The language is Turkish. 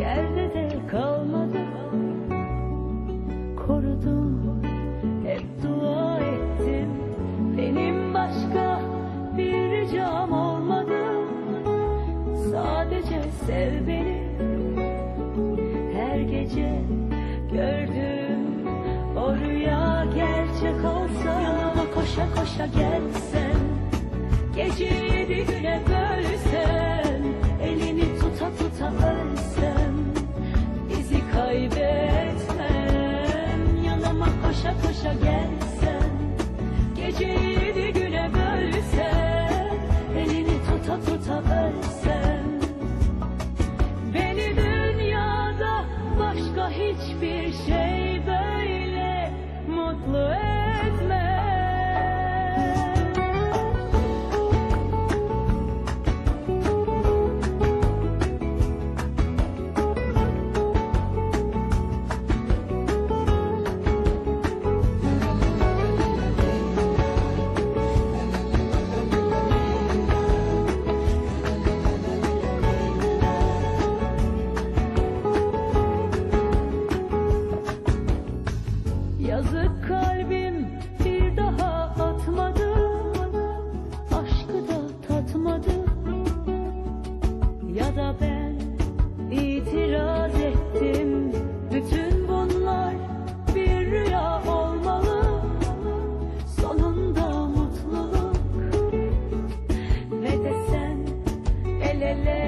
yerde de kalmadı Korudum hep dua ettim. Benim başka bir ricam olmadı. Sadece sev beni. Her gece gördüm o rüya gerçek olsa Yanıma koşa koşa gelsen Geceyi bir güne Geceyi bir bölsen Elini tuta tuta bölsen Beni dünyada başka hiçbir şey bölsen Sonra da ben itiraz ettim. Bütün bunlar bir rüya olmalı. Sonunda mutluluk. Ve de sen el ele